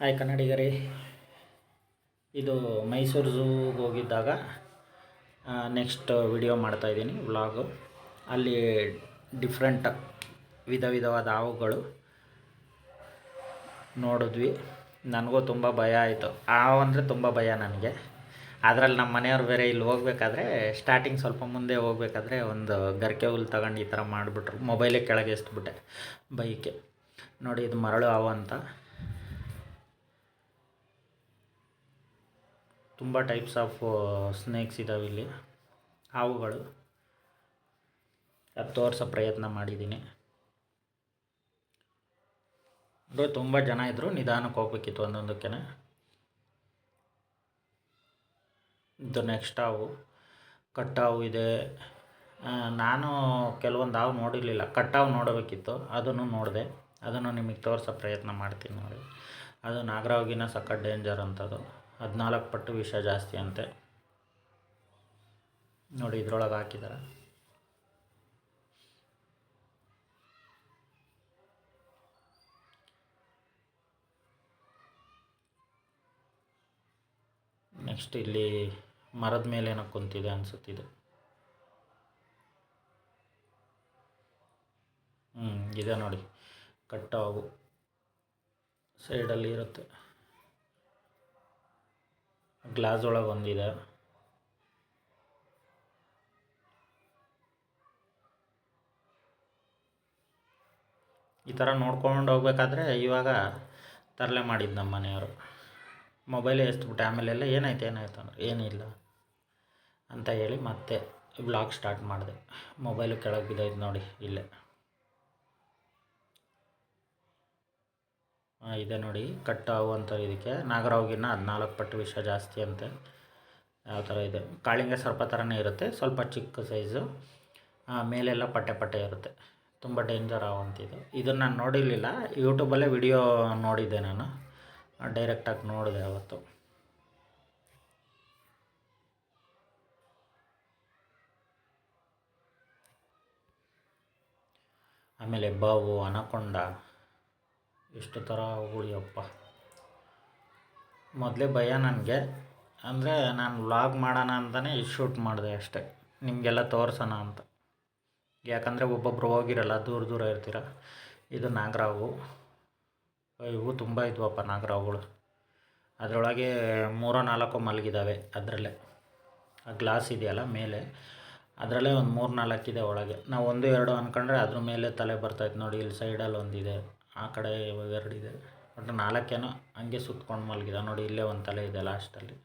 Hi ಕನ್ನಡಿಗರೇ. ಇದು ಮೈಸೂರು ಝೂಗೆ ಹೋಗಿದ್ದಾಗ ನೆಕ್ಸ್ಟ್ ವಿಡಿಯೋ ಮಾಡ್ತಾಯಿದ್ದೀನಿ ವ್ಲಾಗು ಅಲ್ಲಿ ಡಿಫ್ರೆಂಟ್ ವಿಧ ವಿಧವಾದ ಹಾವುಗಳು ನೋಡಿದ್ವಿ. ನನಗೂ ತುಂಬ ಭಯ ಆಯಿತು. ಹಾವು ಅಂದರೆ ತುಂಬ ಭಯ ನನಗೆ. ಅದರಲ್ಲಿ ನಮ್ಮ ಮನೆಯವ್ರು ಬೇರೆ ಇಲ್ಲಿ ಹೋಗ್ಬೇಕಾದ್ರೆ ಸ್ಟಾರ್ಟಿಂಗ್ ಸ್ವಲ್ಪ ಮುಂದೆ ಹೋಗಬೇಕಾದ್ರೆ ಒಂದು ಗರಿಕೆ ಹುಲ್ಲು ತಗೊಂಡು ಈ ಥರ ಮಾಡಿಬಿಟ್ರು. ಮೊಬೈಲೇ ಕೆಳಗೆ ಎಸ್ಬಿಟ್ಟೆ. ಬೈಕೆ. ನೋಡಿ, ಇದು ಮರಳು ಹಾವು ಅಂತ. ತುಂಬ ಟೈಪ್ಸ್ ಆಫ್ ಸ್ನೇಕ್ಸ್ ಇದ್ದಾವೆ ಇಲ್ಲಿ. ಹಾವುಗಳು. ಅದು ತೋರಿಸೋ ಪ್ರಯತ್ನ ಮಾಡಿದ್ದೀನಿ. ಅಂದರೆ ತುಂಬ ಜನ ಇದ್ದರು ನಿಧಾನಕ್ಕೆ ಹೋಗ್ಬೇಕಿತ್ತು ಒಂದೊಂದಕ್ಕೆ ಇದು ನೆಕ್ಸ್ಟ್ ಹಾವು. ಕಟ್ಟಾವು ಇದೆ. ನಾನು ಕೆಲವೊಂದು ಹಾವು ನೋಡಿರಲಿಲ್ಲ. ಕಟ್ಟಾವು ನೋಡಬೇಕಿತ್ತು. ಅದನ್ನು ನೋಡಿದೆ. ಅದನ್ನು ನಿಮಗೆ ತೋರಿಸೋ ಪ್ರಯತ್ನ ಮಾಡ್ತೀನಿ ನೋಡಿ. ಅದು ನಾಗರಾವ್ಗಿನ ಸಖತ್ ಡೇಂಜರ್ ಅಂತದು ಹದಿನಾಲ್ಕು ಪಟ್ಟು ವಿಷ ಜಾಸ್ತಿ ಅಂತೆ. ನೋಡಿ ಇದ್ರೊಳಗೆ ಹಾಕಿದ್ದಾರೆ ನೆಕ್ಸ್ಟ್ ಇಲ್ಲಿ ಮರದ ಮೇಲೆ ಏನೋ ಕುಂತಿದೆ ಅನಿಸುತ್ತಿದೆ ಹ್ಞೂ ಇದೆ ನೋಡಿ. ಕಟ್ಟಾವು ಸೈಡಲ್ಲಿ ಇರುತ್ತೆ. ಗ್ಲಾಸ್ ಒಳಗೆ ಒಂದಿದೆ. ಈ ಥರ ನೋಡ್ಕೊಂಡು ಹೋಗ್ಬೇಕಾದ್ರೆ ಇವಾಗ ತರಲೆ ಮಾಡಿದ್ದು ನಮ್ಮ ಮನೆಯವರು. ಮೊಬೈಲೇ ಆಮೇಲೆ ಆಮೇಲೆಲ್ಲ ಏನಾಯ್ತು ಏನಾಯ್ತು ಅಂದ್ರೆ ಏನಿಲ್ಲ ಅಂತ ಹೇಳಿ ಮತ್ತೆ ಬ್ಲಾಗ್ ಸ್ಟಾರ್ಟ್ ಮಾಡಿದೆ. ಮೊಬೈಲು ಕೆಳಗೆ ಬಿದ್ದೈತೆ ನೋಡಿ ಇಲ್ಲೇ. ಇದೆ ನೋಡಿ, ಕಟ್ಟಾವು ಅಂತ ಇದಕ್ಕೆ. ನಾಗರಾವ್ಗಿನ್ನ ಹದಿನಾಲ್ಕು ಪಟ್ಟು ವಿಷ ಜಾಸ್ತಿ ಅಂತೆ. ಯಾವ ಥರ ಇದೆ? ಕಾಳಿಂಗ ಸರ್ಪ ಥರನೇ ಇರುತ್ತೆ, ಸ್ವಲ್ಪ ಚಿಕ್ಕ ಸೈಜು. ಮೇಲೆಲ್ಲ ಪಟ್ಟೆ ಪಟ್ಟೆ ಇರುತ್ತೆ. ತುಂಬ ಡೇಂಜರ್ ಆವಂತಿದು. ಇದನ್ನು ನಾನು ನೋಡಿರಲಿಲ್ಲ, ಯೂಟ್ಯೂಬಲ್ಲೇ ವಿಡಿಯೋ ನೋಡಿದ್ದೆ ನಾನು. ಡೈರೆಕ್ಟಾಗಿ ನೋಡಿದೆ ಅವತ್ತು. ಆಮೇಲೆ ಬಾವು, ಅನಕೊಂಡ. ಎಷ್ಟು ಥರ ಉಳಿಯಪ್ಪ. ಮೊದಲೇ ಭಯ ನನಗೆ. ಅಂದರೆ ನಾನು ವ್ಲಾಗ್ ಮಾಡೋಣ ಅಂತಲೇ ಇದು ಶೂಟ್ ಮಾಡಿದೆ ಅಷ್ಟೇ. ನಿಮಗೆಲ್ಲ ತೋರಿಸೋಣ ಅಂತ. ಯಾಕಂದರೆ ಒಬ್ಬೊಬ್ಬರು ಹೋಗಿರಲ್ಲ, ದೂರ ದೂರ ಇರ್ತೀರ. ಇದು ನಾಗರಾವು. ಇವು ತುಂಬ ಇದ್ವಪ್ಪ ನಾಗರಾವುಗಳು. ಅದರೊಳಗೆ ಮೂರೋ ನಾಲ್ಕು ಮಲಗಿದ್ದಾವೆ ಅದರಲ್ಲೇ. ಆ ಗ್ಲಾಸ್ ಇದೆಯಲ್ಲ ಮೇಲೆ. ಅದರಲ್ಲೇ ಒಂದು ಮೂರು ನಾಲ್ಕಿದೆ ಒಳಗೆ. ನಾವು ಒಂದು, ಎರಡು ಅಂದ್ಕೊಂಡ್ರೆ ಅದ್ರ ಮೇಲೆ ತಲೆ ಬರ್ತಾಯ್ತು ನೋಡಿ, ಇಲ್ಲಿ ಸೈಡಲ್ಲಿ ಒಂದಿದೆ. ಆ ಕಡೆ ಎರಡಿದೆ ಒಟ್ಟು ನಾಲ್ಕೇನೋ ಹಂಗೆ ಸುತ್ಕೊಂಡು ಮಲಗಿದ ನೋಡಿ, ಇಲ್ಲೇ ಒಂದು ತಲೆ ಇದೆ ಲಾಸ್ಟಲ್ಲಿ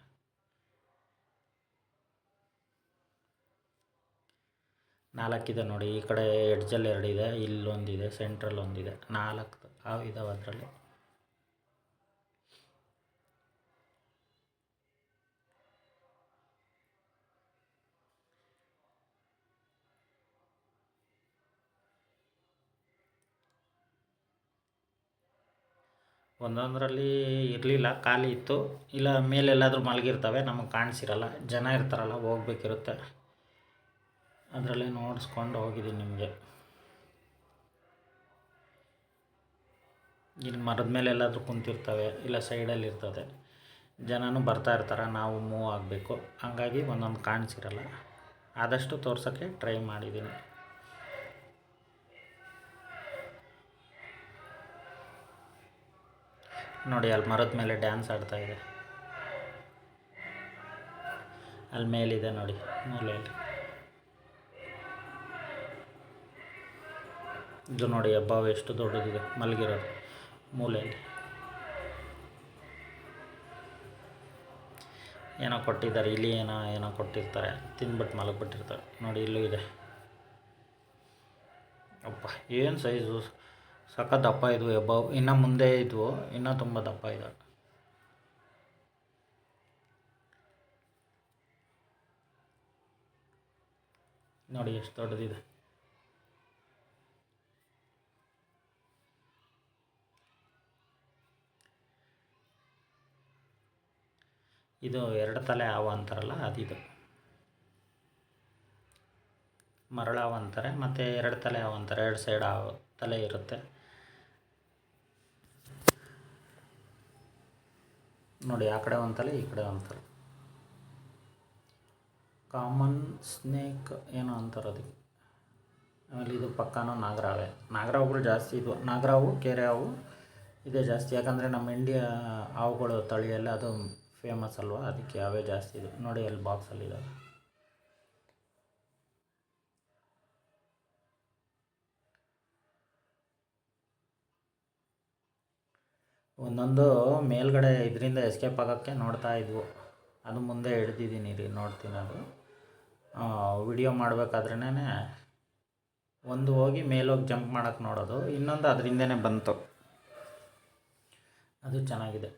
ನಾಲ್ಕಿದೆ ನೋಡಿ. ಈ ಕಡೆ ಎಡ್ಜಲ್ಲಿ ಎರಡಿದೆ ಇಲ್ಲೊಂದಿದೆ ಸೆಂಟ್ರಲ್ಲಿ ಒಂದಿದೆ ನಾಲ್ಕು ಇದಾವೆ ಅದರಲ್ಲಿ. ಒಂದೊಂದರಲ್ಲಿ ಇರಲಿಲ್ಲ, ಖಾಲಿ ಇತ್ತು. ಇಲ್ಲ, ಮೇಲೆಲ್ಲಾದರೂ ಮಲಗಿರ್ತವೆ, ನಮಗೆ ಕಾಣಿಸಿರಲ್ಲ, ಜನ ಇರ್ತಾರಲ್ಲ, ಹೋಗ್ಬೇಕಿರುತ್ತೆ. ಅದರಲ್ಲೇ ನೋಡಿಸ್ಕೊಂಡು ಹೋಗಿದ್ದೀನಿ ನಿಮಗೆ. ಇಲ್ಲಿ ಮರದ ಮೇಲೆ ಎಲ್ಲಾದರೂ ಕುಂತಿರ್ತವೆ, ಇಲ್ಲ ಸೈಡಲ್ಲಿ ಇರ್ತದೆ. ಜನನೂ ಬರ್ತಾ ಇರ್ತಾರೆ, ನಾವು ಮೂವ್ ಆಗಬೇಕು. ಹಂಗಾಗಿ ಒಂದೊಂದು ಕಾಣಿಸಿರಲ್ಲ. ಆದಷ್ಟು ತೋರ್ಸೋಕ್ಕೆ ಟ್ರೈ ಮಾಡಿದ್ದೀನಿ. ನೋಡಿ, ಅಲ್ಲಿ ಮರದ ಮೇಲೆ ಡ್ಯಾನ್ಸ್ ಆಡ್ತಾ ಇದೆ. ಅಲ್ಲಿ ಮೇಲಿದೆ ನೋಡಿ, ಮೂಲೆಯಲ್ಲಿ. ಇದು ನೋಡಿ ಹಬ್ಬ ಎಷ್ಟು ದೊಡ್ಡದಿದೆ, ಮಲಗಿರೋದು, ಮೂಲೆಯಲ್ಲಿ. ಏನೋ ಕೊಟ್ಟಿದ್ದಾರೆ, ಇಲ್ಲಿ ಏನೋ ಏನೋ ಕೊಟ್ಟಿರ್ತಾರೆ ತಿಂದ್ಬಿಟ್ಟು ಮಲಗಿಬಿಟ್ಟಿರ್ತಾರೆ. ನೋಡಿ, ಇಲ್ಲೂ ಇದೆ. ಅಪ್ಪ ಏನು ಸೈಜು ಸಖತ್ ದಪ್ಪ ಇದ್ವು ಎಬ್ಬವ್ ಇನ್ನು ಮುಂದೆ ಇದ್ವು, ಇನ್ನೂ ತುಂಬ ದಪ್ಪ ಇದ್ದಾವೆ ನೋಡಿ ಎಷ್ಟು ದೊಡ್ಡದಿದೆ. ಇದು ಎರಡು ತಲೆ ಹಾವು ಅಂತಾರಲ್ಲ ಅದಿದು ಇದು. ಅಂತಾರೆ, ಮತ್ತು ಎರಡು ತಲೆ ಹಾವು ಅಂತಾರೆ, ಎರಡು ಸೈಡ್ ಹಾವು, ತಲೆ ಇರುತ್ತೆ. ನೋಡಿ, ಆ ಕಡೆ ತಲೆ, ಈ ಕಡೆ ಒಂದು ತಲೆ. ಕಾಮನ್ ಸ್ನೇಕ್ ಏನೋ ಅಂತಾರೆ ಅದಕ್ಕೆ? ಆಮೇಲೆ ಇದು ಪಕ್ಕನೂ ನಾಗರಾವೆ. ನಾಗರಾವುಗಳು ಜಾಸ್ತಿ ಇದು ನಾಗರಾವು ಕೆರೆ ಹಾವು ಇದೇ ಜಾಸ್ತಿ. ಯಾಕಂದರೆ ನಮ್ಮ ಇಂಡಿಯಾ ಹಾವುಗಳು ತಳಿಯಲ್ಲ ಅದು ಫೇಮಸ್ ಅಲ್ವಾ? ಅದಕ್ಕೆ ಅವೇ ಜಾಸ್ತಿ ಇದು. ನೋಡಿ, ಅಲ್ಲಿ ಬಾಕ್ಸಲ್ಲಿದ್ದಾವೆ ಒಂದೊಂದು ಮೇಲ್ಗಡೆ ಇದರಿಂದ ಎಸ್ಕೇಪ್ ಆಗೋಕ್ಕೆ ನೋಡ್ತಾ ಇದ್ವು. ಅದು ಮುಂದೆ ಹಿಡ್ದಿದ್ದೀನಿ ರೀ, ನೋಡ್ತೀನಿ ಅದು. ವಿಡಿಯೋ ಮಾಡಬೇಕಾದ್ರೇ ಒಂದು ಹೋಗಿ ಮೇಲೋಗಿ ಜಂಪ್ ಮಾಡೋಕ್ಕೆ ನೋಡೋದು, ಇನ್ನೊಂದು ಅದರಿಂದನೇ ಬಂತು. ಅದು ಚೆನ್ನಾಗಿದೆ.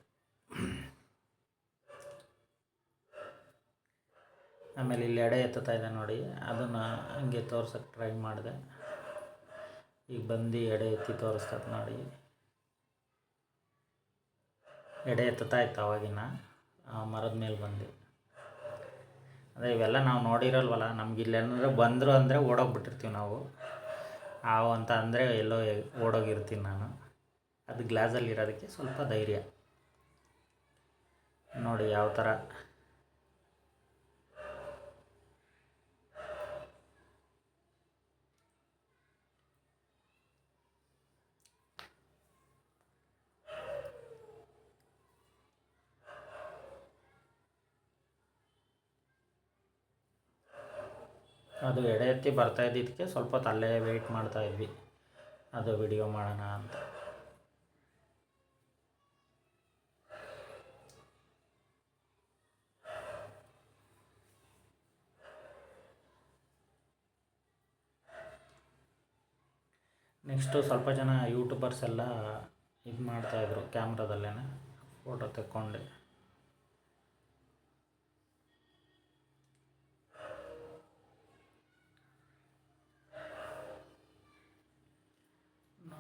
ಆಮೇಲೆ ಇಲ್ಲಿ ಎಡೆ ಎತ್ತುತ್ತಾ ಇದೆ ನೋಡಿ, ಅದನ್ನು ಹಂಗೆ ತೋರ್ಸೋಕ್ಕೆ ಟ್ರೈ ಮಾಡಿದೆ. ಈಗ ಬಂದು ಎಡೆ ಎತ್ತಿ ತೋರಿಸ್ತದೆ ನೋಡಿ. ಎಡೆ ಎತ್ತುತ್ತಾ ಇತ್ತು ಅವಾಗಿನ ಆ ಮರದ ಮೇಲೆ ಬಂದು. ಅದೇ ಇವೆಲ್ಲ ನಾವು ನೋಡಿರಲ್ವಲ್ಲ, ನಮ್ಗೆ ಇಲ್ಲೇನಾದ್ರು ಬಂದರು ಅಂದರೆ ಓಡೋಗ್ಬಿಟ್ಟಿರ್ತೀವಿ ನಾವು. ಹಾವು ಅಂತ ಅಂದರೆ ಎಲ್ಲೋ ಓಡೋಗಿರ್ತೀನಿ ನಾನು. ಅದು ಗ್ಲಾಸಲ್ಲಿ ಇರೋದಕ್ಕೆ ಸ್ವಲ್ಪ ಧೈರ್ಯ. ನೋಡಿ ಯಾವ ಥರ ಅದು ಎಡೆ ಎತ್ತಿ ಬರ್ತಾ ಇದ್ದಿದ್ದಕ್ಕೆ ಸ್ವಲ್ಪ ಹೊತ್ತು ಅಲ್ಲೇ ವೆಯ್ಟ್ ಮಾಡ್ತಾ ಇದ್ವಿ. ಅದು ವಿಡಿಯೋ ಮಾಡೋಣ ಅಂತ. ನೆಕ್ಸ್ಟು ಸ್ವಲ್ಪ ಜನ ಯೂಟ್ಯೂಬರ್ಸ್ ಎಲ್ಲ ಇದು ಮಾಡ್ತಾಯಿದ್ರು ಕ್ಯಾಮ್ರಾದಲ್ಲೇ ಫೋಟೋ ತೆಕ್ಕೊಂಡು.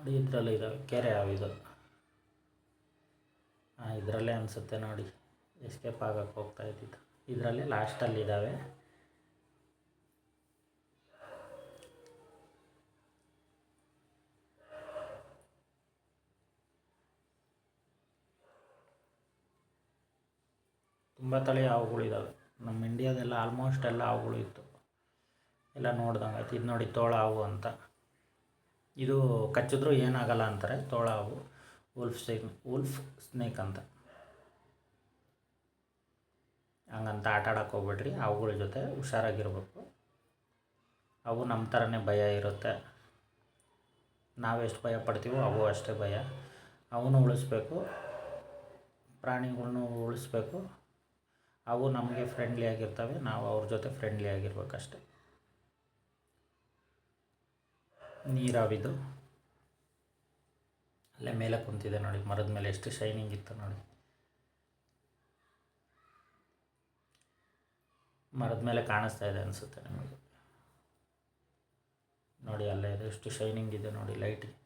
ನೋಡಿ, ಇದರಲ್ಲಿ ಇದಾವೆ ಕೆರೆ ಇದು? ಹಾಂ ಇದರಲ್ಲೇ ಅನಿಸುತ್ತೆ ನೋಡಿ. ಎಸ್ಕೇಪ್ ಆಗಕ್ಕೆ ಹೋಗ್ತಾ ಇದ್ದಿದ್ದು. ಇದರಲ್ಲಿ ಲಾಸ್ಟಲ್ಲಿ ಇದ್ದಾವೆ ತುಂಬ ತಳಿ ಹಾವುಗಳಿದ್ದಾವೆ ನಮ್ಮ ಇಂಡಿಯಾದೆಲ್ಲ ಆಲ್ಮೋಸ್ಟ್ ಎಲ್ಲ ಹಾವುಗಳು ಇತ್ತು. ಎಲ್ಲ ನೋಡ್ದಂಗೆ ಆಯ್ತು ಇದು ನೋಡಿ ತೋಳ ಹಾವು ಅಂತ. ಇದು ಕಚ್ಚಿದ್ರು ಏನಾಗಲ್ಲ ಅಂತಾರೆ, ತೋಳ ಅವು. ಉಲ್ಫ್ ಸ್ನೇಕ್ ಉಲ್ಫ್ ಸ್ನೇಕ್ ಅಂತ. ಹಂಗಂತ ಆಟ ಆಡೋಕೆ ಹೋಗ್ಬೇಡ್ರಿ, ಅವುಗಳ ಜೊತೆ ಹುಷಾರಾಗಿರ್ಬೇಕು. ಅವು ನಮ್ಮ ಥರನೇ ಭಯ ಇರುತ್ತೆ. ನಾವೆಷ್ಟು ಭಯ ಪಡ್ತೀವೋ ಅವು ಅಷ್ಟೇ ಭಯ. ಅವನು ಉಳಿಸ್ಬೇಕು ಪ್ರಾಣಿಗಳನ್ನು ಉಳಿಸ್ಬೇಕು. ಅವು ನಮಗೆ ಫ್ರೆಂಡ್ಲಿ ಆಗಿರ್ತವೆ, ನಾವು ಅವ್ರ ಜೊತೆ ಫ್ರೆಂಡ್ಲಿ ಆಗಿರ್ಬೇಕಷ್ಟೆ. ನೀರಾವಿದು. ಅಲ್ಲೇ ಮೇಲೆ ಕುಂತಿದೆ ನೋಡಿ, ಮರದ ಮೇಲೆ ಎಷ್ಟು ಶೈನಿಂಗ್ ಇತ್ತು ನೋಡಿ. ಮರದ ಮೇಲೆ ಕಾಣಿಸ್ತಾ ಇದೆ ಅನಿಸುತ್ತೆ ನಿಮಗೆ. ನೋಡಿ, ಅಲ್ಲೇ ಇದೆ, ಎಷ್ಟು ಶೈನಿಂಗ್ ಇದೆ ನೋಡಿ ಲೈಟ್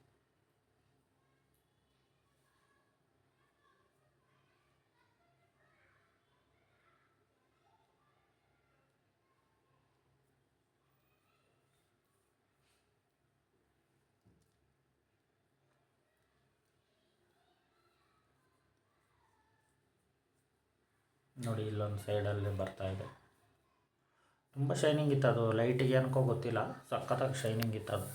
ನೋಡಿ ಇಲ್ಲೊಂದು ಸೈಡಲ್ಲಿ ಬರ್ತಾ ಇದೆ. ತುಂಬ ಶೈನಿಂಗ್ ಇತ್ತು ಅದು. ಲೈಟಿಗೆ ಅನ್ಕೋ ಗೊತ್ತಿಲ್ಲ. ಸಖತ್ತಾಗಿ ಶೈನಿಂಗ್ ಇತ್ತು ಅದು.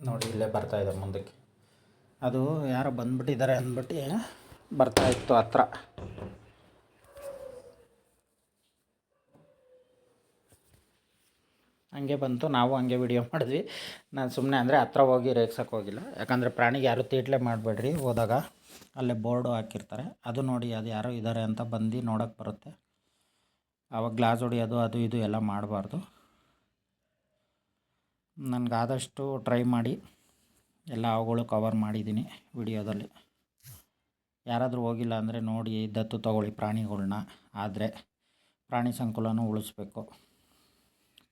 ನೋಡಿ ಇಲ್ಲೇ ಬರ್ತಾ ಇದೆ ಮುಂದಕ್ಕೆ. ಅದು ಯಾರೋ ಬಂದ್ಬಿಟ್ಟಿದ್ದಾರೆ ಅಂದ್ಬಿಟ್ಟು ಬರ್ತಾ ಇತ್ತು ಹತ್ರ. ಹಂಗೆ ಬಂತು, ನಾವು ಹಂಗೆ ವಿಡಿಯೋ ಮಾಡಿದ್ವಿ. ನಾನು ಸುಮ್ಮನೆ ಅಂದರೆ ಹತ್ರ ಹೋಗಿ ರೇಗ್ಸೋಕ್ಕೆ ಹೋಗಿಲ್ಲ. ಯಾಕಂದರೆ ಪ್ರಾಣಿಗೆ ಯಾರು ತೀಟ್ಲೆ ಮಾಡಬೇಡ್ರಿ ಹೋದಾಗ. ಅಲ್ಲೇ ಬೋರ್ಡು ಹಾಕಿರ್ತಾರೆ. ಅದು ನೋಡಿ ಅದು ಯಾರೋ ಇದ್ದಾರೆ ಅಂತ ಬಂದು ನೋಡೋಕ್ಕೆ ಬರುತ್ತೆ. ಆವಾಗ ಗ್ಲಾಸ್ ಹೊಡಿಯೋದು, ಅದು ಇದು ಎಲ್ಲ ಮಾಡಬಾರ್ದು. ನನಗಾದಷ್ಟು ಟ್ರೈ ಮಾಡಿ. ಎಲ್ಲ ಅವುಗಳು ಕವರ್ ಮಾಡಿದ್ದೀನಿ ವಿಡಿಯೋದಲ್ಲಿ ಯಾರಾದರೂ ಹೋಗಿಲ್ಲ ಅಂದರೆ ನೋಡಿ, ದತ್ತು ತಗೊಳ್ಳಿ ಪ್ರಾಣಿಗಳನ್ನ ಆದರೆ ಪ್ರಾಣಿ ಸಂಕುಲನೂ ಉಳಿಸ್ಬೇಕು.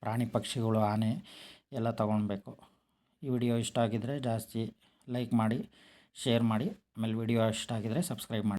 ಪ್ರಾಣಿ ಪಕ್ಷಿಗಳು, ಆನೆ ಎಲ್ಲ ತೊಗೊಳ್ಬೇಕು. ಈ ವಿಡಿಯೋ ಇಷ್ಟ ಆಗಿದ್ದರೆ ಜಾಸ್ತಿ ಲೈಕ್ ಮಾಡಿ, ಶೇರ್ ಮಾಡಿ. ಆಮೇಲೆ ವಿಡಿಯೋ ಇಷ್ಟ ಆಗಿದ್ದರೆ ಸಬ್ಸ್ಕ್ರೈಬ್ ಮಾಡಿ.